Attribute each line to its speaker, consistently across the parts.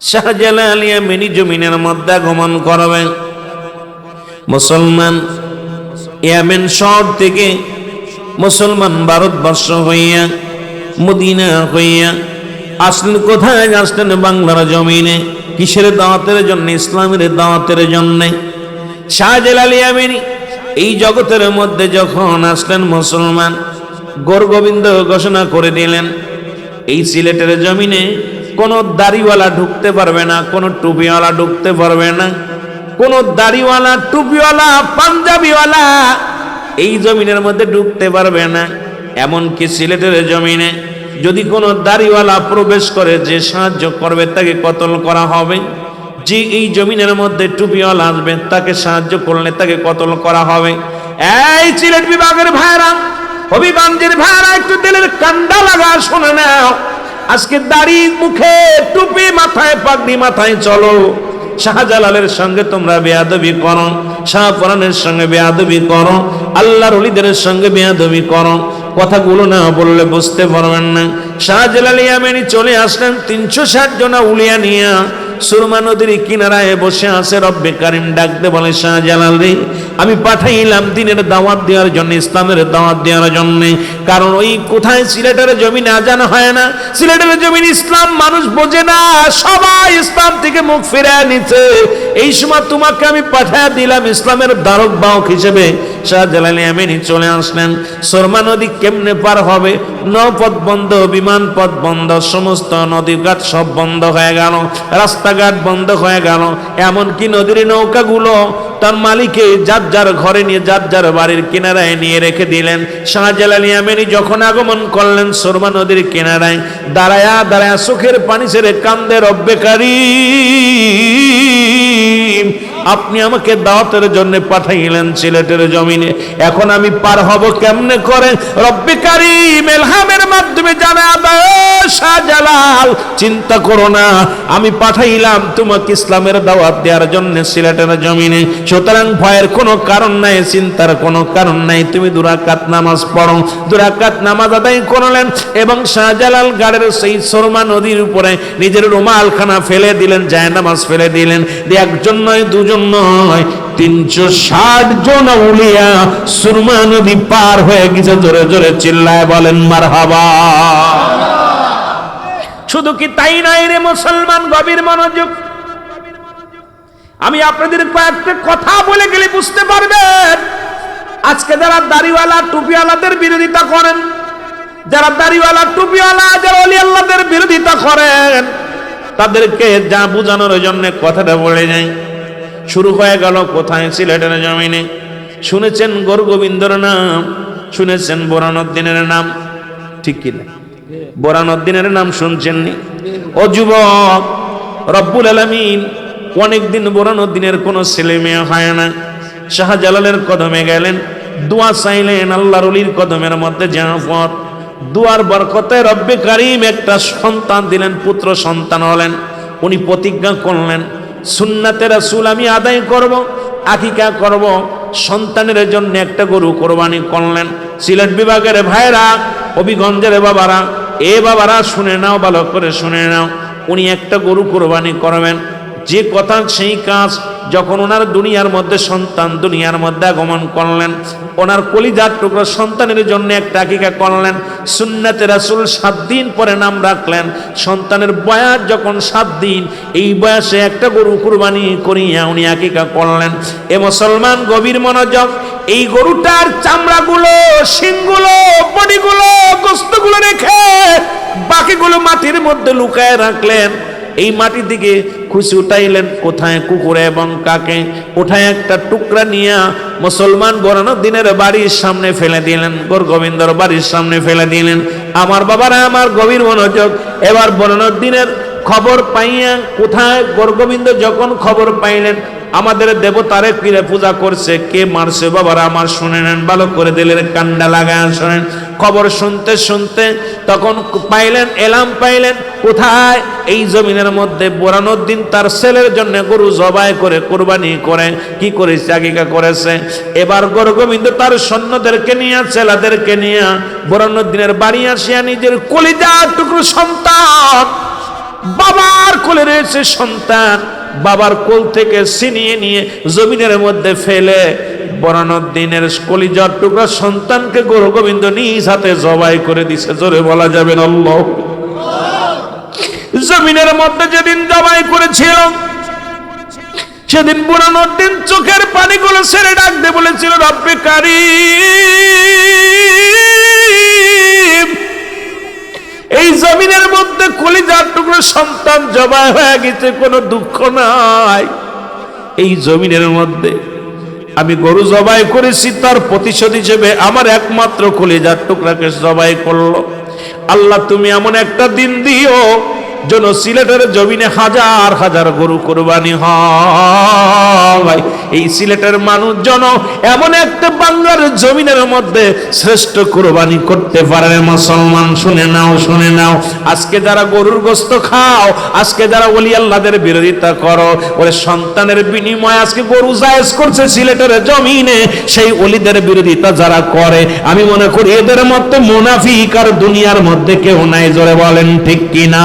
Speaker 1: Shahjalal mini জমিনের মধ্যে আগমন করবে। মুসলমান ইয়ামেন শহর থেকে মুসলমান ভারতবর্ষ হইয়া, মদিনা হইয়া, আসলেন কোথায়? আসলেন বাংলার জমিনে। কিসের দাওয়াতের জন্য? ইসলামের দাওয়াতের জন্য। শাহজালাল ইয়ামেনি এই জগতের মধ্যে যখন আসলেন মুসলমান গোর গোবিন্দ ঘোষণা করে দিলেন, এই সিলেটের জমিনে কোনো দাড়িওয়ালা ঢুকতে পারবে না, কোনো টুপিওয়ালা ঢুকতে পারবে না, কোনো দাড়িওয়ালা, টুপিওয়ালা, পাঞ্জাবিওয়ালা এই জমিনের মধ্যে ঢুকতে পারবে না। এমনকি সিলেটের জমিনে যদি কোনো দাড়িওয়ালা প্রবেশ করে, যে সাহায্য করবে, তাকে কতল করা হবে? যে এই জমিনের মধ্যে টুপিওয়ালা আসবে, তাকে সাহায্য করলে তাকে কতল করা হবে? এই সিলেট বিভাগের ভাইরা, হবিগঞ্জের ভাইরা, একটু দিলের কান্ডা লাগা, শুনে নাও। আজকে দাড়ি মুখে, টুপি মাথায়, পাগড়ি মাথায় চলো। শাহজালালের সঙ্গে তোমরা বেয়াদবি করো শাহপরানের সঙ্গে বেয়াদবি করো, আল্লাহর অলিদের সঙ্গে বেয়াদবি করো। কথাগুলো না বললে বুঝতে পারবেন না। শাহজালাল ইয়ামেনি চলে আসলেন তিনশো ষাট জনা উলিয়া নিয়া। সুরমা নদীর কিনারায় বসে আছে, রব্বে কারিম ডাকতে বলে, শাহজালাল রে, আমি পাঠাইলাম দিনের দাওয়াত দেওয়ার জন্য, ইসলামের দাওয়াত দেওয়ার জন্য। কারণ ওই কোথায় সিলেটের জমিন আজান হয় না। সিলেটের জমিন ইসলাম, মানুষ বোঝে না, সবাই ইসলাম থেকে মুখ ফিরে নিচ্ছে। এই সময় তোমাকে আমি পাঠায় দিলাম, ইসলামের দ্বারক বাহক হিসেবে। শাহজালাল আমিনী চলে আসলেন। সরমা নদী কেমনে পার হবে? নৌপথ বন্ধ, বিমান পথ বন্ধ, সমস্ত নদীঘাট সব বন্ধ হয়ে গেল, রাস্তাঘাট বন্ধ হয়ে গেল। এমনকি নদীর নৌকাগুলো তার মালিকে যার যার ঘরে নিয়ে, যার যার বাড়ির কিনারায় নিয়ে রেখে দিলেন। শাহজালাল ইয়ামেনি যখন আগমন করলেন সরমা নদীর কিনারায়, দাঁড়ায়া দাঁড়ায়া সুখের পানি ছেড়ে কান্দে রব্বেকারী আপনি আমাকে দাওয়াতের জন্য পাঠাইলেন সিলেটের জমিনে। এখন আমি পার হব কেমনে করে? রব্বে কারিম এলহামের মাধ্যমে জানা শাহজালাল, চিন্তা করো না, আমি পাঠাইলাম তোমাকে ইসলামের দাওয়াত দেওয়ার জন্য সিলেটের জমিনে। সুতরাং ভয়ের কোনো কারণ নাই, চিন্তার কোনো কারণ নাই, তুমি দুরাকাত নামাজ পড়ো। দুরাকাত নামাজ আদায় করলেন এবং শাহজালাল গাড়ের সেই সরমা নদীর উপরে নিজের রুমালখানা ফেলে দিলেন যায় নামাজ ফেলে দিলেন। একজন নয়, দুজন নয় তিনশো ষাট জন উলিয়া সুরমা নদী পার হয়ে গেছে, জোরে জোরে চিল্লায় বলেন মার হাবা শুধু কি তাই নাই রে মুসলমান গভীর মনোযোগ? আমি আপনাদের কয়েকটা কথা বলে গেলে বুঝতে পারবেন। আজকে যারা দাড়িওয়ালা, টুপিওয়ালাদের বিরোধিতা করেন, যারা দাড়িওয়ালা, টুপিওয়ালা, যারা বিরোধিতা করেন, তাদেরকে যা বোঝানোর জন্য কথাটা বলে যায় শুরু হয়ে গেল। কোথায় সিলেটের জমিনে? শুনেছেন গোর গোবিন্দর নাম? শুনেছেন বোরানুদ্দিনের নাম? ঠিক কিনা বোরানুদ্দিনের নাম শুনছেননি? ও যুবক, রব্বুল আলমিন, অনেকদিন বোরানুদ্দিনের কোনো ছেলে মেয়ে হয় না। শাহজালালের কদমে গেলেন। দোয়া চাইলেন আল্লাহর অলির কদমের মধ্যে জাফর দুয়ার বরকতে রব্বে কারিম একটা সন্তান দিলেন, পুত্র সন্তান হলেন। উনি প্রতিজ্ঞা করলেন সুন্নাতে রাসুল আমি আদায় করব, আকিকা করব, সন্তানের জন্য একটা গরু কোরবানি করলেন। সিলেট বিভাগের ভাইরা অভিগঞ্জের বাবারা, এ বাবারা শুনে নাও, ভালো করে শুনে নাও, উনি একটা গরু কোরবানি করবেন। যে কথা সেই কাজ যখন ওনার দুনিয়ার মধ্যে, সন্তান দুনিয়ার মধ্যে আগমন করলেন, ওনার কলিজার টুকরো সন্তানের জন্য একটা আকিকা করলেন, সুন্নাতে রাসুল সাত দিন পরে নাম রাখলেন। সন্তানের বয়স যখন সাত দিন, এই বয়সে একটা গরু কুরবানি করিয়া উনি আকিকা করলেন। এ মুসলমান গভীর মনোযোগ, এই গরুটার চামড়াগুলো, শিংগুলো, বডিগুলো, গোস্তগুলো রেখে বাকিগুলো মাটির মধ্যে লুকায় রাখলেন। এই মাটির দিকে খুশি উঠাইলেন, কোথায় কুকুরে এবং কাকে? কোথায় একটা টুকরা নিয়ে মুসলমান বরানো দিনের বাড়ির সামনে ফেলে দিলেন গোর গোবিন্দর বাড়ির সামনে ফেলে দিলেন। আমার বাবারা আমার গভীর মনোযোগ, এবার বরানোর দিনের খবর পাইয়া কোথায়? গোর গোবিন্দ যখন খবর পাইলেন আমাদের দেবতারে পীরে পূজা করছে। কে মারছে বাবারা আমার শুনে নেন, ভালো করে দিলেন কান্ডা লাগায় শোনেন। খবর শুনতে শুনতে তখন পাইলেন, এলাম পাইলেন, কোথায়? এই জমিনের মধ্যে বোরানোর দিন তার ছেলের জন্য গরু জবাই করে, কোরবানি করে। কি করেছে? আগিকা করেছে। এবার গোরগোবিন্দ তার সৈন্যদেরকে নিয়ে, ছেলেদেরকে নিয়ে বোরানোর দিনের বাড়ি আসিয়া নিজের কলিজা টুকরো সন্তান, বাবার কোলে রয়েছে সন্তান। বাবার কোল থেকে ছিনিয়ে নিয়ে জমিনের মধ্যে ফেলে বরানোর দিনের কলিজার টুকরা সন্তানকে গৌর গোবিন্দ নিজ হাতে জবাই করে দিছে, জোরে বলা যাবে না আল্লাহ। জমিনের মধ্যে যেদিন জবাই করেছিল সেদিন বুড়ানোর দিন চোখের পানিগুলো ছেড়ে ডাকতে বলেছিল, রব্বে কারি এই জমিনের মধ্যে কলিজার টুকরো সন্তান জবাই হয়ে গেছে, কোনো দুঃখ নাই। এই জমিনের মধ্যে আমি গরু জবাই করেছি, তার প্রতিশোধ হিসেবে আমার একমাত্র কলিজার টুকরাকে জবাই করল। আল্লাহ, তুমি এমন একটা দিন দিও যেন সিলেটের জমিনে হাজার হাজার গরু কোরবানি হয়। এই সিলেটের মানুষ জন এমন একটা বাংলার জমিনের মধ্যে শ্রেষ্ঠ কোরবানি করতে পারে মুসলমান, শুনে নাও শুনে নাও। আজকে যারা গরুর গোস্ত খাও, আজকে যারা ওলি আল্লাহদের বিরোধিতা করো ওরে সন্তানের বিনিময়ে আজকে গরু জায়েজ করছে সিলেটের জমিনে, সেই অলিদের বিরোধিতা যারা করে, আমি মনে করি এদের মধ্যে মুনাফিক আর দুনিয়ার মধ্যে কেউ নাই, জোরে বলেন ঠিক কিনা?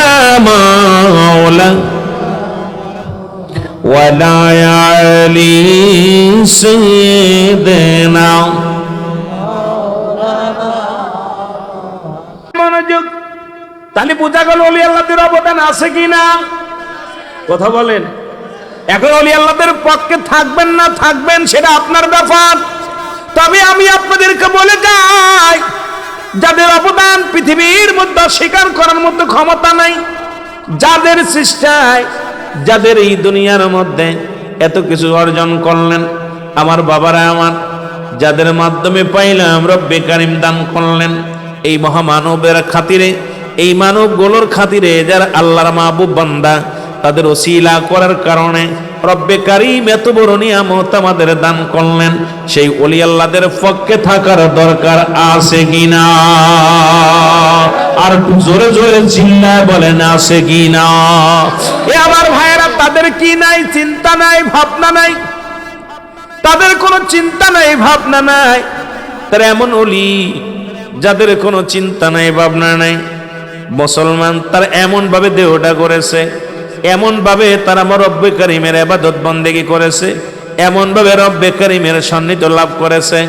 Speaker 1: مولا ولا علي سيدنا মনোযোগ তাহলে বোঝা গেল অলি আল্লাহদের অবদান আছে কিনা কথা বলেন এখন অলি আল্লাহদের পক্ষে থাকবেন না থাকবেন সেটা আপনার ব্যাপার তবে আমি আপনাদেরকে বলে যাই যাদের অবদান পৃথিবীর মধ্যে স্বীকার করার মতো ক্ষমতা নাই যাদের সৃষ্টায়, যাদের এই দুনিয়ার মধ্যে এত কিছু অর্জন করলেন, আমার বাবারা আমার, যাদের মাধ্যমে পাইলাম রব্বে কারিম দান করলেন, এই মহামানবের খাতিরে, এই মানবগুলোর খাতিরে যারা আল্লাহর মাহবুব বান্দা তাদের ওসিলা করার কারণে রব্বে কারিম এত বড় নিয়ামত আমাদের দান করলেন। সেই অলি আল্লাহদের পক্ষে থাকার দরকার আছে কিনা? আর জোরে জোরে চিল্লায় বলেন, আছে কিনা? এ আমার ভাইয়েরা, তাদের কি নাই? চিন্তা নাই, ভাবনা নাই? তাদের কোনো চিন্তা নাই, ভাবনা নাই? তারা এমন অলি যাদের কোনো চিন্তা নাই, ভাবনা নাই। মুসলমান তারা এমন ভাবে দেহটা করেছে এমন ভাবে তারা আমার রব্বে করিমের আবাদত বন্দেগী করেছে, এমনভাবে রব্বে করিমের সান্নিধ্য লাভ করেছে।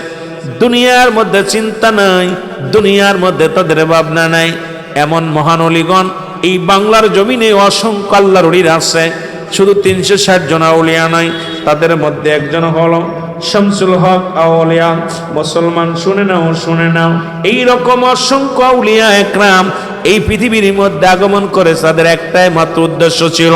Speaker 1: দুনিয়ার মধ্যে চিন্তা নাই, দুনিয়ার মধ্যে তাদের ভাবনা নাই। এমন মহান অলিগণ এই বাংলার জমিনে অসংখ্য আল্লাহর আছে। শুধু তিনশো ষাট জন আউলিয়া নয়, তাদের মধ্যে একজন হলো শামসুল হক আউলিয়া, মুসলমান শুনে নাও শুনে নাও। এই রকম অসংখ্য আউলিয়া একরাম এই পৃথিবীর মধ্যে আগমন করে তাদের একটাই মাত্র উদ্দেশ্য ছিল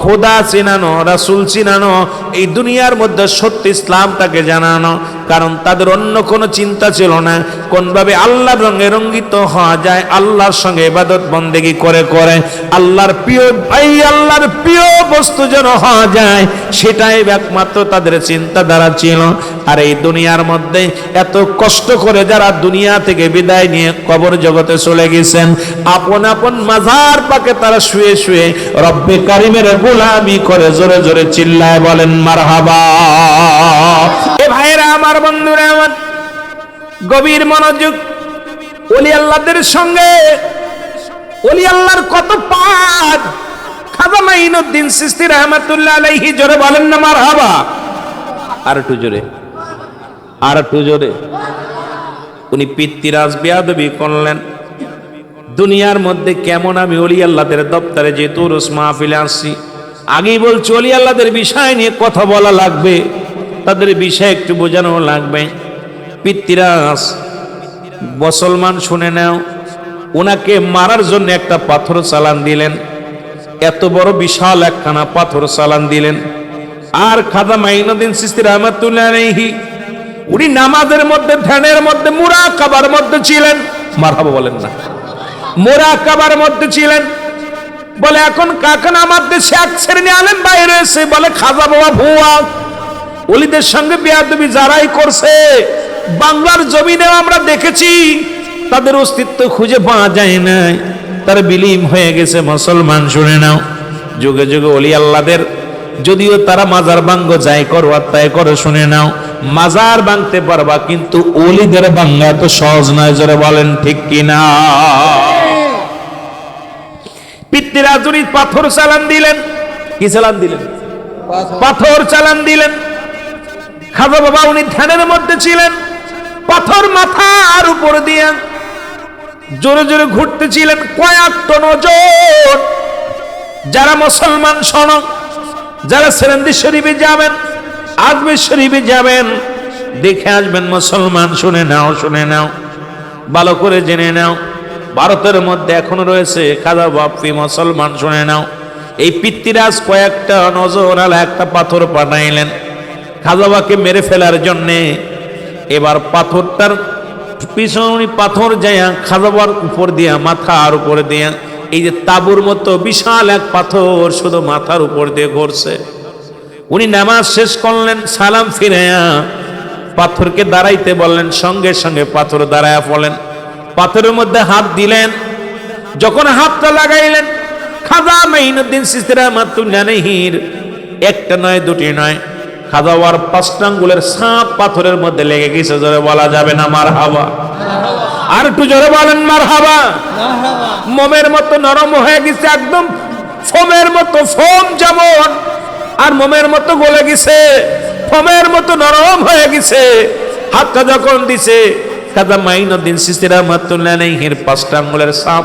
Speaker 1: খোদা চিনানো, রাসুল চিনানো, এই দুনিয়ার মধ্যে সত্যি ইসলামটাকে জানানো। কারণ তাদের অন্য কোনো চিন্তা ছিল না। কোনভাবে আল্লাহর রঙে রঙ্গিত হওয়া যায়, আল্লাহর সঙ্গে ইবাদত বন্দেগি করে করে, আল্লাহর প্রিয় ভাই, আল্লাহর প্রিয় বস্তু যেন হওয়া যায়, সেটাই একমাত্র তাদের চিন্তাধারা ছিল। আর এই দুনিয়ার মধ্যে এত কষ্ট করে যারা দুনিয়া থেকে বিদায় নিয়ে কবর জগতে চলে গেছেন, আপন আপন মাজার পাকে তারা শুয়ে শুয়ে রব্বে কারিমের গোলামি করে জোরে জোরে চিল্লায় বলেন, মারহাবা। এ ভাইরা আমার বন্ধুরা, আমার গভীর মনোযোগ ওলি আল্লাহদের সঙ্গে। ওলি আল্লাহর কত পাঠ খাজা সিস্তি রহমাতুল্লাহ আলাইহি জোরে বলেন না, মারহাবা। আর একটু জোরে। আর একটু জোরে। উনি পিতৃরাজ বেয়াদবি করলেন। দুনিয়ার মধ্যে কেমন আমি অলি আল্লাহদের দপ্তরে যে তুরস মাহফিলে আসছি, আগেই বলছি অলি আল্লাহদের বিষয় নিয়ে কথা বলা লাগবে। তাদের বিষয় একটু বোঝানো লাগবে। পিতৃরাজ, মুসলমান শুনে নাও। ওনাকে মারার জন্য একটা পাথর চালান দিলেন। এত বড় বিশাল একখানা পাথর চালান দিলেন। আর খাদা মাইনুদ্দিন সিস্তি রহমাতুল্লাহ উনি নামাজের মধ্যে, ধ্যানের মধ্যে মুরা কাবার মধ্যে ছিলেন। মারহাবা বলেন না। মোরা কাবার মধ্যে ছিলেন। বলে, এখন কাকান আমার দেশে এক শ্রেণি আলেম বাইরে এসে বলে, খাজা বাবা ভুয়া। অলিদের সঙ্গে বেয়াদবি যারাই করছে বাংলার জমিনেও আমরা দেখেছি তাদের অস্তিত্ব খুঁজে পাওয়া যায় না তার বিলীন হয়ে গেছে মুসলমান শুনে নাও। যুগে যুগে অলি আল্লাদের যদিও তারা মাজার বাঙ্গ যাই করো আর তাই করো শুনে নাও। মাজার ভাঙতে পারবা কিন্তু অলিদের ভাঙ্গা তো সহজ নয় জোরে বলেন ঠিক কিনা পিতৃরাজুরি পাথর চালান দিলেন। কি চালান দিলেন?
Speaker 2: পাথর
Speaker 1: চালান দিলেন। খাজা বাবা উনি ধ্যানের মধ্যে ছিলেন, পাথর মাথার উপর দিয়ে জোরে জোরে ঘুরতেছিলেন কয়েক টন ওজন যারা মুসলমান শোন, যারা সেরেন্দি শরীফে যাবেন আজমের শরীফে যাবেন, দেখে আসবেন মুসলমান, শুনে নাও শুনে নাও, ভালো করে জেনে নাও। ভারতের মধ্যে এখনও রয়েছে খাজা বাপ্পি মুসলমান, শুনে নাও। এই পিতৃরাজ কয়েকটা নজর আলা একটা পাথর পাঠাইলেন। খাজাবাকে মেরে ফেলার জন্যে এবার পাথরটার পিছনে পাথর যাইয়া খাজাবার উপর দিয়া মাথার উপর দিয়া এই যে তাবুর মতো বিশাল এক পাথর শুধু মাথার উপর দিয়ে ঘুরছে। উনি নামাজ শেষ করলেন, সালাম ফিরাইয়া পাথরকে দাঁড়াইতে বললেন, সঙ্গে সঙ্গে পাথর দাঁড়ায়া পড়লেন। পাথরের মধ্যে হাত দিলেন, যখন হাতটা লাগাইলেন, খাজা মাইনুদ্দিন সিস্তিরা মাতুল্লানহির একটা নয়, দুটি নয় খাজাওয়ার পাঁচটা আঙ্গুলের সাপ পাথরের মধ্যে লেগে গেছে, জোরে বলা যাবে না মার হাওয়া আর একটু জোরে বলেন মার হাওয়া মোমের মতো নরম হয়ে গেছে, একদম ফোমের মতো, ফোম যেমন। আর মোমের মতো গলে গেছে, ফোমের মতো নরম হয়ে গেছে। হাতটা যখন দিছে। কাদা মাইনুদ্দিন সিস্তিরা মাতুল্লানহির পাঁচটা আঙ্গুলের সাপ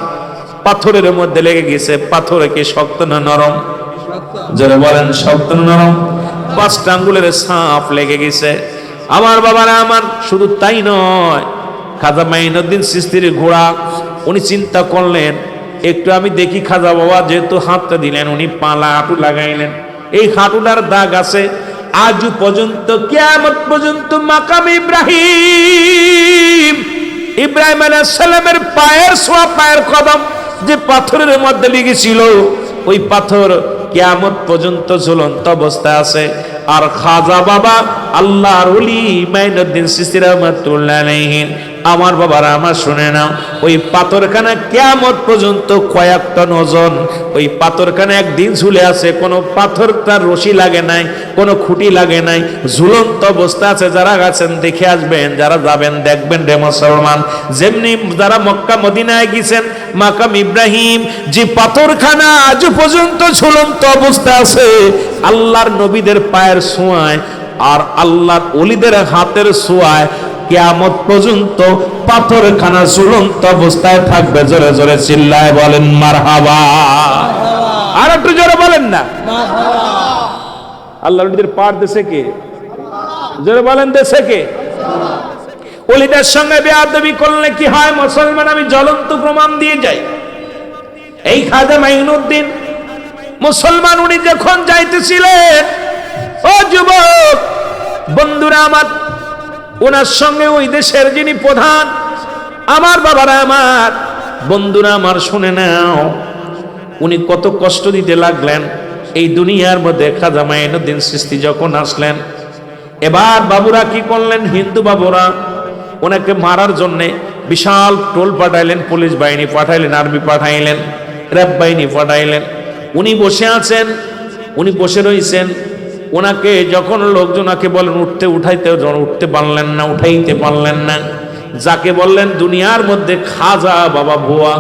Speaker 1: পাথরের মধ্যে লেগে গেছে, পাথরে কি শক্ত না নরম? যারা বলেন, শক্ত না নরম? পাঁচটা আঙ্গুলের সাপ লেগে গেছে। আমার বাবারা আমার শুধু তাই নয়, খাজা মাইনুদ্দিন সিস্তির ঘোড়া, উনি চিন্তা করলেন, একটু আমি দেখি খাজা বাবা যেহেতু হাতটা দিলেন, উনি পালা হাঁটু লাগাইলেন। এই হাঁটুটার দাগ আছে, আজ পর্যন্ত, কিয়ামত পর্যন্ত মাকাম ইব্রাহিম ইব্রাহিম সালামের পায়ের সোয়া, পায়ের কদম যে পাথরের মধ্যে লেগেছিল, ওই পাথর কিয়ামত পর্যন্ত ঝুলন্ত অবস্থা আছে। আর খাজা বাবা আল্লাহ রুলি মাইনুদ্দিন সিসি রহমাতুল্লাহ আলাইহি আমার বাবারা, আমার শুনে নাও। ওই পাথরখানা কিয়ামত পর্যন্ত কয়েক টন ওজন ওই পাথরখানা একদিন ঝুলে আছে, কোনো পাথর তার রশি লাগে নাই, কোনো খুঁটি লাগে নাই, ঝুলন্ত অবস্থা আছে, যারা গেছেন দেখে আসবেন, যারা যাবেন দেখবেন রে মুসলমান। যেমনি যারা মক্কা, মদিনায় গেছেন, মাকাম ইব্রাহিম, যে পাথরখানা আজ পর্যন্ত ঝুলন্ত অবস্থা আছে, আল্লাহর নবীদের পায়ের ছোঁয়ায় আর আল্লাহর অলিদের হাতের ছোঁয়ায় কিয়ামত পর্যন্ত পাথরখানা ঝুলন্ত অবস্থায় থাকবে। জোরে জোরে চিল্লায় বলেন, মারহাবা। আর একটু জোরে বলেন না। আল্লাহ নবীদের পার দেশে কে? জোরে বলেন, দেশে কে? অলিদের সঙ্গে বেয়াদবি করলে কি হয়? মুসলমান, আমি জ্বলন্ত প্রমাণ দিয়ে যাই। এই খাজা মাইনুদ্দিন, মুসলমান উনি যখন যাইতেছিলেন, ও যুবক, বন্ধুরা আমার ওনার সঙ্গে ওই দেশের যিনি প্রধান, আমার বাবারা আমার, বন্ধুরা আমার, শুনে নাও। উনি কত কষ্ট দিতে লাগলেন। এই দুনিয়ার মধ্যে খাজা মাইনুদ্দিন সৃষ্টি যখন আসলেন, এবার বাবুরা কি করলেন? হিন্দু বাবুরা, ওনাকে মারার জন্যে বিশাল টোল পাঠাইলেন, পুলিশ বাহিনী পাঠাইলেন, আর্মি পাঠাইলেন, র্যাব বাহিনী পাঠাইলেন। উনি বসে আছেন, উনি বসে রয়েছেন ওনাকে যখন লোকজনাকে বলেন, উঠতে উঠাইতে উঠতে পারলেন না, উঠাইতে পারলেন না। যাকে বললেন, দুনিয়ার মধ্যে খাজা বাবা ভুয়া।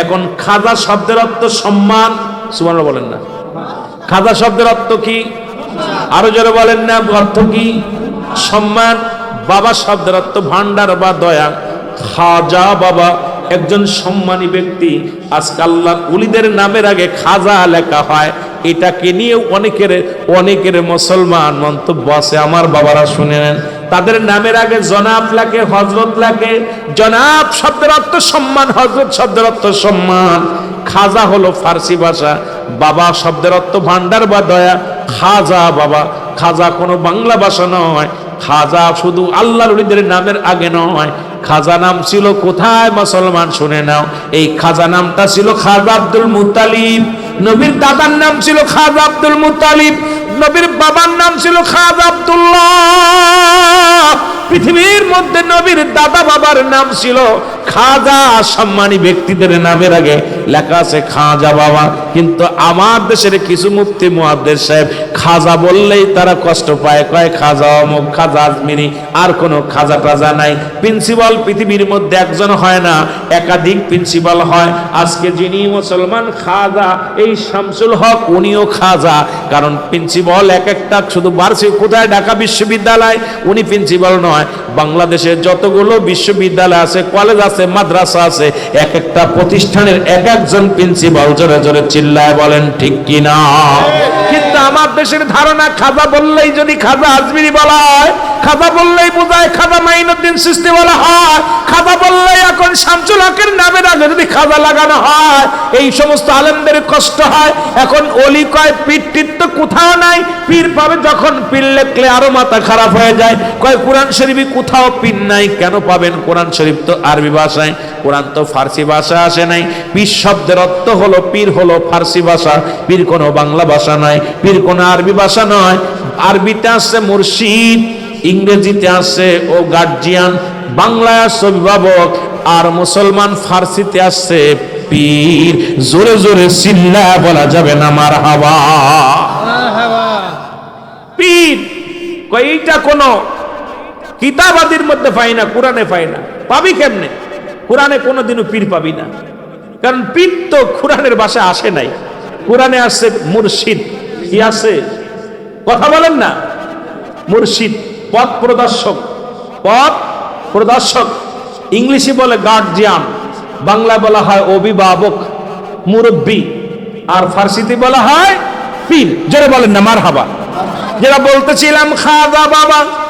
Speaker 1: এখন খাজা শব্দের অর্থ সম্মান। সুমান বলেন না। খাজা শব্দের অর্থ কি? আরও যারা বলেন না, অর্থ কি? সম্মান। বাবা শব্দের অর্থ ভান্ডার বা দয়া। খাজা বাবা একজন সম্মানী ব্যক্তি। আজকে আল্লাহ উলিদের নামের আগে খাজা লেখা হয়। এটাকে নিয়ে অনেকের অনেকের মুসলমান মন্তব্য আছে। আমার বাবারা শুনে নেন। তাদের নামের আগে জনাব লাগে, হজরত লাগে। জনাব শব্দের অর্থ সম্মান, হজরত শব্দের অর্থ সম্মান। খাজা হলো ফার্সি ভাষা। বাবা শব্দের অর্থ ভান্ডার বা দয়া। খাজা বাবা। খাজা কোনো বাংলা ভাষা নয়। খাজা শুধু আল্লাহ নবীদের নামের আগে নয়। খাজা নাম ছিল কোথায়? মুসলমান শুনে নাও। এই খাজা নামটা ছিল খাজা আব্দুল মুতালিব। নবীর দাদার নাম ছিল খাজা আব্দুল মুতালিব নবীর বাবার নাম ছিল খাজা আব্দুল্লাহ। পৃথিবীর মধ্যে নবীর দাদা বাবার নাম ছিল খাজা, সম্মানী ব্যক্তিদের নামের আগে লেখা আছে খাজা বাবা। কিন্তু আমার দেশের কিছু মুফতি মুহাদ্দের সাহেব খাজা বললেই তারা কষ্ট পায়, কয়, খাজা অমুক, খাজা আজমিরি, আর কোনো খাজা টাজা নাই। প্রিন্সিপাল পৃথিবীর মধ্যে একজন হয় না, একাধিক প্রিন্সিপাল হয়। আজকে যিনি মুসলমান, খাজা, এই শামসুল হক, উনিও খাজা। কারণ প্রিন্সিপাল এক একটা, শুধু বার্ষিক, কোথায়? ঢাকা বিশ্ববিদ্যালয়। উনি প্রিন্সিপাল নয়। বাংলাদেশের যতগুলো বিশ্ববিদ্যালয় আছে কলেজ আছে, মাদ্রাসা আছে, এক একটা প্রতিষ্ঠানের এক একজন প্রিন্সিপাল জোরে জোরে চিল্লায় বলেন, ঠিক কিনা কিন্তু আমার দেশের ধারণা, খাজা বললেই যদি খাজা আজমিরি বলা হয়, খাজা বললেই বোঝায়, খাজা মাইনুদ্দিন সৃষ্টি বলা হয়, খাজা বললেই এখন শামসুল হকের নামের আগে যদি খাজা লাগানো হয়, এই সমস্ত আলেমদের কষ্ট হয়। এখন অলি কয়, পীর তো কোথাও নাই, পীর পাবে যখন পীর লেখলে আরও মাথা খারাপ হয়ে যায়। কয়, কোরআন শরীফে কোথাও পীর নাই কেন পাবেন? কোরআন শরীফ তো আরবি ভাষায় কোরআন তো ফার্সি ভাষা আসে নাই। পীর শব্দের অর্থ হলো পীর হলো ফার্সি ভাষা পীর কোনো বাংলা ভাষা নয় পীর কোনো আরবি ভাষা নয়। আরবিতে আছে মুর্শিদ ইংরেজিতে আছে ও গার্জিয়ান বাংলায় আছে অভিভাবক আর মুসলমান ফার্সিতে আছে পীর। জোরে জোরে চিল্লা বলা যাবে না মার হাওয়া পীর কইটা কোন কিতাবাদির মধ্যে পাই না, কোরআনে পাই না। পাবি কেমনে? কোরআনে কোনোদিনও পীর পাবি না। কারণ পীর তো কোরআনের ভাষায় আসে নাই। কোরআনে আসছে মুর্শিদ। কি আছে? কথা বলেন না। মুর্শিদ, পথ প্রদর্শক। পথ প্রদর্শক। ইংলিশে বলে গার্জিয়ান। বাংলা বলা হয় অভিভাবক, মুরব্বী। আর ফার্সিতে বলা হয় পীর। যেটা বলেন না মার হাবা যেটা বলতেছিলাম খাজা বাবা।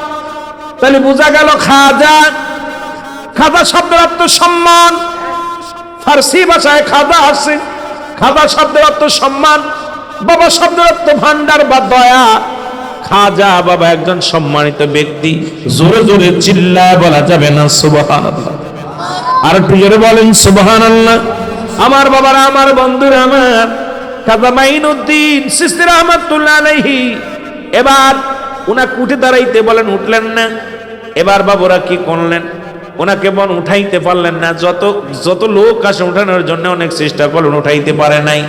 Speaker 1: তাহলে বোঝা গেল খাজা খাজা শব্দের অর্থ সম্মান। ফার্সি ভাষায় খাজা আছে, খাজা শব্দের অর্থ সম্মান, বাবা শব্দের অর্থ ভান্ডার বা দয়া। খাজা বাবা একজন সম্মানিত ব্যক্তি, জোরে জোরে চিল্লায় বলা যাবে না, সুবহানাল্লাহ। আর একটু জোরে বলেন, সুবহানাল্লাহ। আমার বাবারা, আমার বন্ধুরা, আমার খাজা মাইনুদ্দিন, সিস্তি রহমাতুল্লাহ আলাইহি। এবার উনা কুটে দাঁড়াইতে বলেন, উঠলেন না। এবার বাবুরা কি করলেন? ওনাকে বন উঠাইতে পারলেন না। যত যত লোক আসে উঠানোর জন্য অনেক চেষ্টা করলেন, উঠাইতে পারে নাই।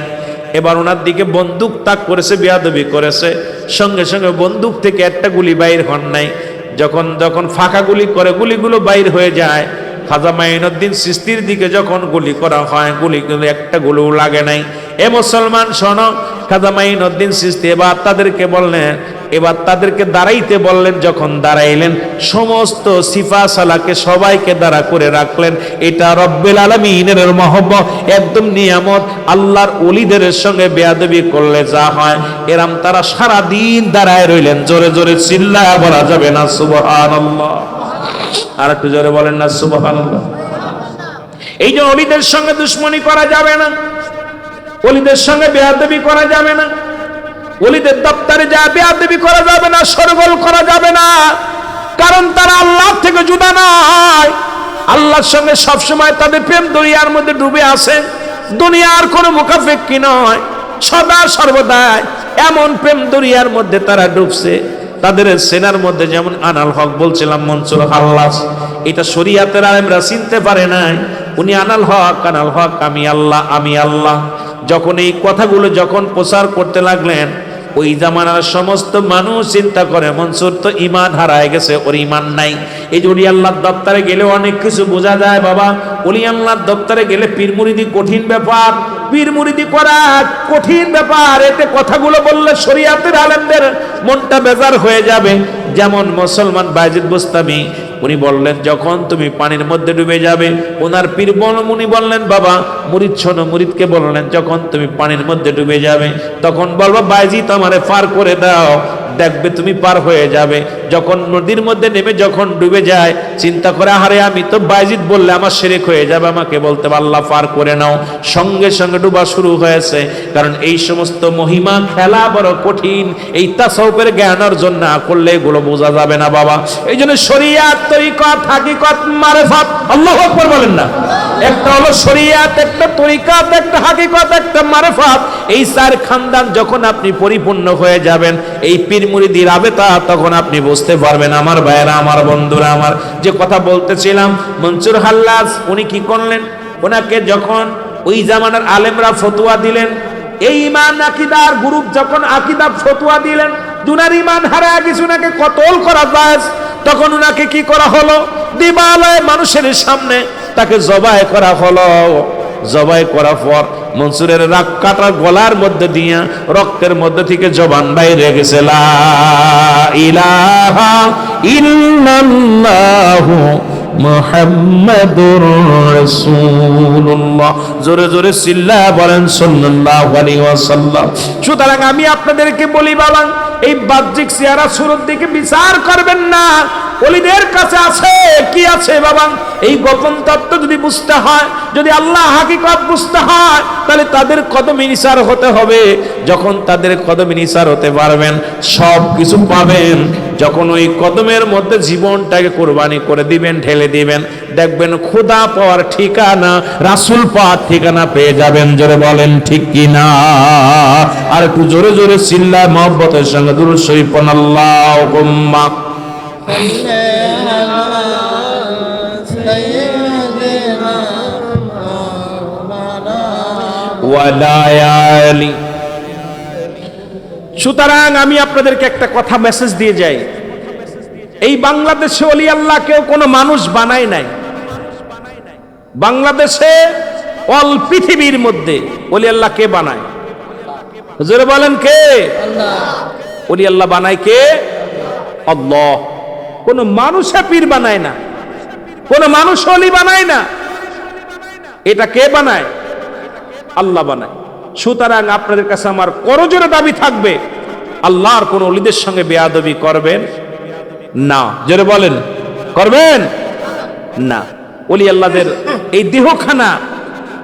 Speaker 1: এবার ওনার দিকে বন্দুক তাক করেছে, বিয়াদবি করেছে। সঙ্গে সঙ্গে বন্দুক থেকে একটা গুলি বাইর হন নাই। যখন যখন ফাঁকা গুলি করে, গুলিগুলো বাইর হয়ে যায়, খাজা মাইনুদ্দিন সিস্তির দিকে যখন গুলি করা হয়, গুলিগুলো একটা গুলিও লাগে নাই। এ মুসলমান শোনো খাজা মাইনুদ্দিন সিস্তি এবার তাদেরকে বললেন, এবার তাদেরকে দাঁড়াইতে বললেন, যখন দাঁড়াইলেন, সমস্ত সিফা সালাকে সবাইকে দাঁড়া করে রাখলেন। এটা রব্বেল আলমিনের মহব্ব একদম নিয়ামত। আল্লাহর অলিদের সঙ্গে বেয়াদবি করলে যা হয়। এরাম তারা সারা দিন দাঁড়ায় রইলেন। জোরে জোরে চিল্লা বলা যাবে না, সুবহানাল্লাহ। আর একটু জোরে বলেন না, সুবহানাল্লাহ। এই যে অলিদের সঙ্গে দুশ্মনী করা যাবে না। অলিদের সঙ্গে বেয়াদবি করা যাবে না। অলিদের দপ্তরে যা বেয়াদবি করা যাবে না, সরগোল করা যাবে না। কারণ তারা আল্লাহ থেকে জুদা নয়। আল্লাহর সঙ্গে সবসময় তাদের প্রেম দরিয়ার মধ্যে ডুবে আছে। দুনিয়ার কোনো মুখাফেক্ষি নয়। সদা সর্বদাই এমন প্রেম দরিয়ার মধ্যে তারা ডুবছে। তাদের সেনার মধ্যে যেমন আনাল হক বলছিলাম, মনসুর আল্লাহ এটা শরিয়াতের আলেমরা চিনতে পারে নাই। উনি আনাল হক আনাল হক, আমি আল্লাহ আমি আল্লাহ। যখন এই কথাগুলো যখন প্রচার করতে লাগলেন, ওই জামানার সমস্ত মানুষ চিন্তা করে, মনসুর তো ইমান হারায় গেছে, ওর ইমান নাই। এই যে আল্লাহর দপ্তরে গেলে অনেক কিছু বোঝা যায়, বাবা। আল্লাহর দপ্তরে গেলে পীর মুরিদি কঠিন ব্যাপার। পীর মুরিদি করা কঠিন ব্যাপার। এতে কথাগুলো বললে শরিয়াতের আলেমদের মনটা বেজার হয়ে যাবে। যেমন মুসলমান বাইজিদ বুস্তামি উনি বললেন, যখন তুমি পানির মধ্যে ডুবে যাবে, ওনার পীর মুনি বললেন, বাবা, মুরিদ শোনো, মুরিদকে বললেন, যখন তুমি পানির মধ্যে ডুবে যাবে, তখন বলব বাইজি তোমারে ফার করে দাও। দেখবে তুমি পার হয়ে যাবে। যখন নদীর মধ্যে নেমে যখন ডুবে যায়, চিন্তা করে, আহারে, আমি তো বাইজিদ বললে আমার সেরেক হয়ে যাবে, আমাকে বলতে আল্লাহ পার করে নাও। সঙ্গে সঙ্গে ডুবা শুরু হয়েছে। কারণ এই সমস্ত মহিমা খেলা বড় কঠিন। এই তাসাউপের জ্ঞান অর্জন না করলে এগুলো বোঝা যাবে না, বাবা। এই জন্য শরিয়াত, তরিকত, হাকিকত, মারেফাত, আল্লাহ বলেন না। একটা হলো শরিয়াত, একটা তরিকাত, একটা হাকিকত, একটা মারেফাত। এই চার খানদান যখন আপনি পরিপূর্ণ হয়ে যাবেন, এই পীর রাবেতা তখন আপনি বুঝতে পারবেন, আমার ভাইয়েরা, আমার বন্ধুরা, আমার যে কথা বলতেছিলাম, মনসুর হাল্লাস উনি কি করলেন? ওনাকে যখন ওই জামানার আলেমরা ফতুয়া দিলেন, এই ইমান আকিদার গ্রুপ যখন আকিদা ফতুয়া দিলেন, দুনার ইমান হারা কিছু নাকি কতল করা যায়? তখন উনাকে কি করা হলো? দিবালয় মানুষের সামনে তাকে জবাই করা হলো। জবাই করার পর মনসুরের রাগ কাটার গলার মধ্যে দিয়া রক্তের মধ্যে থেকে জবান বাইরে গেছে। লা ইলাহা ইল্লাল্লাহু মুহাম্মাদুর রাসূলুল্লাহ। জোরে জোরে সিল্লা বলেন সাল্লাল্লাহু আলাইহি ওয়াসাল্লাম। সুতরাং আমি আপনাদেরকে বলি বাবা এই বাহ্যিক চেহারা সুরত দিকে বিচার করবেন না। অলিদের কাছে আছে? কি আছে বাবা এই গোপন তত্ত্ব যদি বুঝতে হয়, যদি আল্লাহ হাকিকত বুঝতে হয়, তাহলে তাদের কদম ইনিসার হতে হবে। যখন তাদের কদম ইনিসার হতে পারবেন সব কিছু পাবেন। যখন ওই কদমের মধ্যে জীবনটাকে কোরবানি করে দিবেন ঢেলে দিবেন দেখবেন খোদা পাওয়ার ঠিকানা রাসুল পাওয়ার ঠিকানা পেয়ে যাবেন জোরে বলেন ঠিক কি না আর একটু জোরে জোরে চিল্লা মহব্বতের সঙ্গে দূর শরীফ আল্লাহ
Speaker 2: صل على سيدنا مولانا
Speaker 1: ওয়ালায়ালি সুতরাং আমি আপনাদেরকে একটা কথা মেসেজ দিয়ে যাই। এই বাংলাদেশে অলি আল্লাহ কেউ কোনো মানুষ বানায় নাই। বাংলাদেশে অল পৃথিবীর মধ্যে অলি আল্লাহ কে বানায়? জোরে বলেন কে? অলি আল্লাহ বানায় কে? আল্লাহ। কোন মানুষে পীর বানায় না। কোন মানুষ অলি বানায় না। এটা কে বানায়? আল্লাহ বানায়। সুতরাং আপনাদের কাছে আমার করজোরে দাবি থাকবে, আল্লাহর কোন অলিদের সঙ্গে বেয়াদবি করবেন না। জোরে বলেন, করবেন? না। অলি আল্লাহদের এই দেহখানা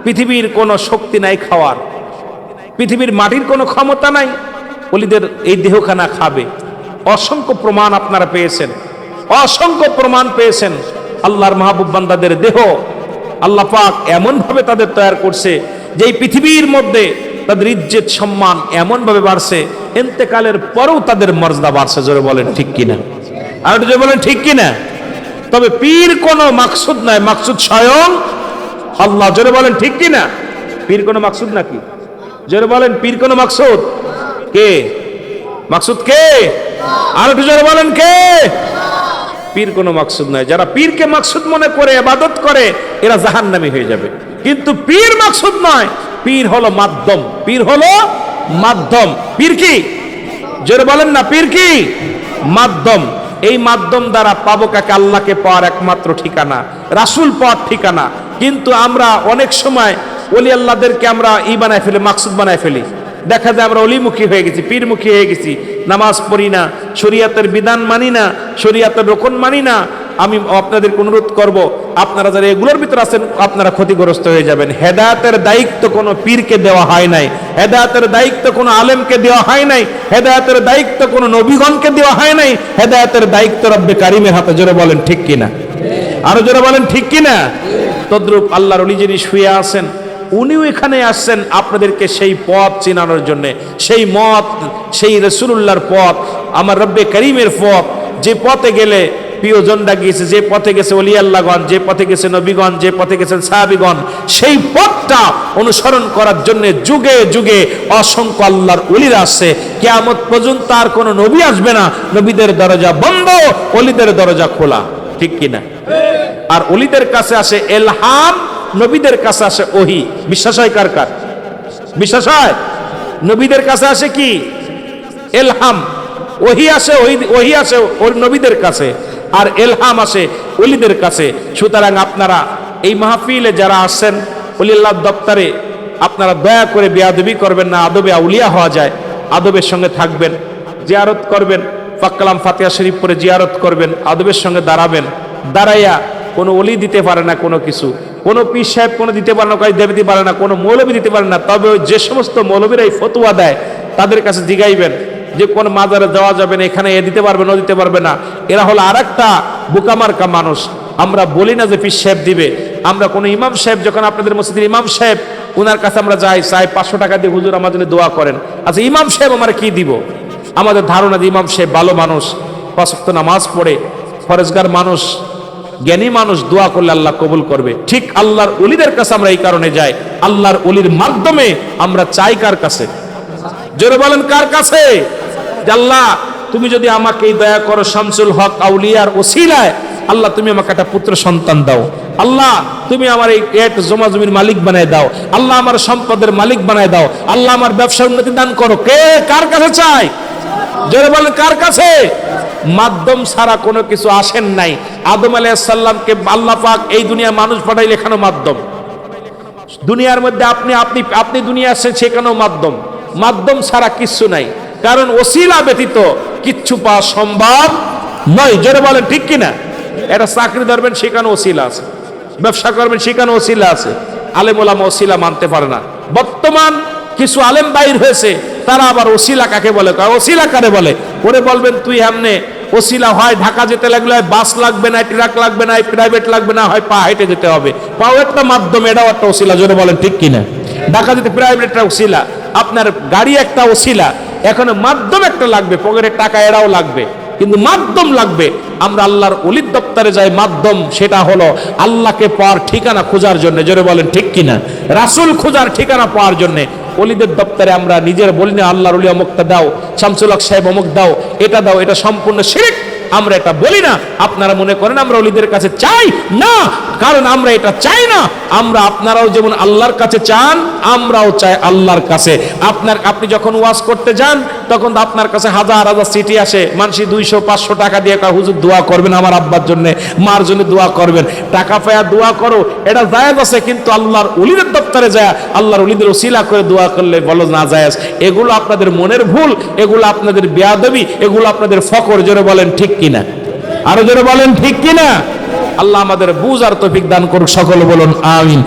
Speaker 1: পৃথিবীর কোনো শক্তি নাই খাওয়ার, পৃথিবীর মাটির কোনো ক্ষমতা নাই অলিদের এই দেহখানা খাবে। অসংখ্য প্রমাণ আপনারা পেয়েছেন, অসংখ্য প্রমাণ পেয়েছেন। আল্লাহর মাহবুব বান্দাদের দেহ আল্লাহ পাক এমন ভাবে তাদের তৈরি করছে যে পৃথিবীর মধ্যে তাদের ইজ্জত সম্মান এমন ভাবে বাড়ছে, এন্তেকালের পরেও তাদের মর্যাদা বাড়ছে, জোরে বলেন ঠিক কিনা? আর জোরে বলেন ঠিক কিনা? তবে পীর কোনো মাকসুদ নাই মাকসুদ স্বয়ং আল্লাহ, জোরে বলেন ঠিক কিনা? পীর কোনো মাকসুদ নাকি? জোরে বলেন পীর কোনো মাকসুদ? কে? মাকসুদ কে? আর একটু জোরে বলেন কে? পীর কোনো মাকসুদ নয়, যারা পীরকে মাকসুদ মনে করে আবাদত করে, এরা জাহান্নামী হয়ে যাবে। কিন্তু পীর মাকসুদ নয়। পীর হলো মাধ্যম। পীর হলো মাধ্যম। পীর কি? জোরে বলেন না, পীর কি? মাধ্যম। এই মাধ্যম দ্বারা পাবো কাকে? আল্লাহকে পাওয়ার একমাত্র ঠিকানা। রাসুল পাওয়ার ঠিকানা। কিন্তু আমরা অনেক সময় অলি আল্লাহদেরকে আমরা ই বানায় ফেলি, মাকসুদ বানায় ফেলি। দেখা যায় আমরা অলিমুখী হয়ে গেছি, পীরমুখী হয়ে গেছি। নামাজ পড়ি না, শরিয়াতের বিধান মানি না, শরিয়াতের রোকন মানি না। আমি আপনাদেরকে অনুরোধ করব, আপনারা যারা এগুলোর ভিতরে আছেন, আপনারা ক্ষতিগ্রস্ত হয়ে যাবেন। হেদায়তের দায়িত্ব কোনো পীরকে দেওয়া হয় নাই। হেদায়তের দায়িত্ব কোনো আলেমকে দেওয়া হয় নাই। হেদায়তের দায়িত্ব কোনো নবীগণকে দেওয়া হয় নাই। হেদায়তের দায়িত্ব রব্বে কারিমের হাতে, জোরে বলেন, ঠিক কিনা? আরও জোরে বলেন, ঠিক কিনা? তদ্রুপ আল্লাহর অলি যিনি শুয়ে আছেন, উনিও এখানে আসছেন আপনাদেরকে সেই পথ চিনানোর জন্য। সেই মত, সেই রসুল্লাহর পথ, আমার রব্বে করিমের পথ। যে পথে গেলে প্রিয়জনরা গিয়েছে, যে পথে গেছে অলি আল্লাহগণ যে পথে গেছে নবীগণ, যে পথে গেছেন সাহাবিগণ, সেই পথটা অনুসরণ করার জন্য যুগে যুগে অসংখ্য আল্লাহর অলিরা আসছে। কেয়ামত পর্যন্ত আর কোনো নবী আসবে না। নবীদের দরজা বন্ধ অলিদের দরজা খোলা। ঠিক কিনা? আর অলিদের কাছে আসে এলহাম, নবীদের কাছে আসে ওহি। বিশ্বাস হয় কার কার? বিশ্বাস হয়? নবীদের কাছে আসে কি? এলহাম। ওহি আসে ওহি আসে ওর নবীদের কাছে। আর এলহাম আসে অলিদের কাছে। সুতরাং আপনারা এই মাহফিলে যারা আসছেন অলিল্লাহ দপ্তরে আপনারা দয়া করে বেয়াদবি করবেন না, আদবে আউলিয়া হওয়া যায়। আদবের সঙ্গে থাকবেন, জিয়ারত করবেন ফাক্কালাম ফাতিহা শরীফ পরে জিয়ারত করবেন, আদবের সঙ্গে দাঁড়াবেন। দাঁড়াইয়া কোনো অলি দিতে পারে না কোনো কিছু। কোনো পীর সাহেব কোনো দিতে পারে না কাজ দিতে পারে না, কোনো মৌলবী দিতে পারে না। তবে যে সমস্ত মৌলবীরা এই ফতুয়া দেয়, তাদের কাছে জিগাইবেন। যে কোন মাজারে যাওয়া যাবে না, এখানে এ দিতে পারবে না দিতে পারবে না। এরা হলো আর একটা বোকামার্কা মানুষ। আমরা বলি না যে পীর সাহেব দিবে। আমরা কোনো ইমাম সাহেব, যখন আপনাদের মসজিদের ইমাম সাহেব ওনার কাছে আমরা যাই, সাহেব পাঁচশো টাকা দিয়ে হুজুর আমাদের জন্য দোয়া করেন। আচ্ছা ইমাম সাহেব আমরা কি দিব? আমাদের ধারণা যে ইমাম সাহেব ভালো মানুষ পাঁচক্ত নামাজ পড়ে, ফরেজগার মানুষ, জ্ঞানী মানুষ, দোয়া করলে আল্লাহ কবুল করবে। ঠিক আল্লাহর অলিদের কাছে আমরা এই কারণে যাই। আল্লাহর অলির মাধ্যমে আমরা চাই কার কাছে? জোরে বলেন, কার কাছে? আল্লাহ তুমি যদি আমাকে এই দয়া করো, শামসুল হক আউলিয়ার ওসিলায়, আল্লাহ তুমি আমাকে একটা পুত্র সন্তান দাও। আল্লাহ, তুমি আমার এই এক জমা জমির মালিক বানায় দাও। আল্লাহ আমার সম্পদের মালিক বানায় দাও। আল্লাহ আমার ব্যবসা উন্নতি দান করো। কে কার কাছে চাই জোরে বলেন, কার কাছে? মাধ্যম ছাড়া কোনো কিছু আসেন নাই। আদম আলাইসাল্লামকে আল্লাহ পাক এই দুনিয়া মানুষ পাঠাই লেখানো মাধ্যম? দুনিয়ার মধ্যে আপনি আপনি আপনি দুনিয়া আসছেন সেখানেও মাধ্যম। মাধ্যম ছাড়া কিচ্ছু নাই। কারণ ওসিলা ব্যতীত কিচ্ছু পাওয়া সম্ভব নয়। জোরে বলেন, ঠিক কিনা? এটা চাকরি ধরবেন, সেখানে ওসিলা আছে। ব্যবসা করবেন, সেখানে ওসিলা আছে। আলেম ওলামা ওসিলা মানতে পারে না। বর্তমান কিছু আলেম বাইর হয়েছে, তারা আবার ওসিলা কাকে বলে? ওসিলা কারে বলে? ওরে বলবেন, তুই এমনে ওসিলা হয়, ঢাকা যেতে লাগলে হয়, বাস লাগবে না, ট্রাক লাগবে না, প্রাইভেট লাগবে না, হয় পা হেঁটে যেতে হবে। পাও একটা মাধ্যম, এটাও একটা ওসিলা, জোরে বলেন, ঠিক কিনা? ঢাকা যেতে প্রাইভেট একটা ওসিলা। আপনার গাড়ি একটা ওসিলা এখন মাধ্যম একটা লাগবে পকেটের টাকা এরাও লাগবে, কিন্তু মাধ্যম লাগবে। আমরা আল্লাহর অলির দপ্তরে যাই, মাধ্যম সেটা হলো আল্লাহকে পাওয়ার ঠিকানা খোঁজার জন্য, জোরে বলেন ঠিক কিনা? রাসুল খোঁজার ঠিকানা পাওয়ার জন্য। অলিদের দপ্তরে আমরা নিজের বলি না, আল্লাহর অলি অমুকটা দাও, শামসুল হক সাহেব অমুক দাও, এটা দাও, এটা সম্পূর্ণ শিরিক আমরা এটা বলি না। আপনারা মনে করেন আমরা অলিদের কাছে চাই? না। কারণ আমরা এটা চাই না। আমরা আপনারাও যেমন আল্লাহর কাছে চান, আমরাও চাই আল্লাহর কাছে। আপনার আপনি যখন ওয়াজ করতে যান তখন তো আপনার কাছে হাজার হাজার সিটি আসে মানুষই দুইশো, পাঁচশো টাকা দিয়ে হুজুর দোয়া করবেন আমার আব্বার জন্য, মার জন্য দোয়া করবেন। টাকা পায়া দোয়া করো, এটা জায়েজ আছে, কিন্তু আল্লাহর উলিদের দপ্তরে যায় আল্লাহর অলিদের ওসিলা করে দোয়া করলে বলো না জায়েজ। এগুলো আপনাদের মনের ভুল, এগুলো আপনাদের বেয়াদবি, এগুলো আপনাদের ফকর, জোরে বলেন ঠিক কিনা? আরও জোরে বলেন ঠিক কিনা? আল্লাহ আমাদের বুঝ আর তৌফিক দান করুক, সকল বলুন, আমিন।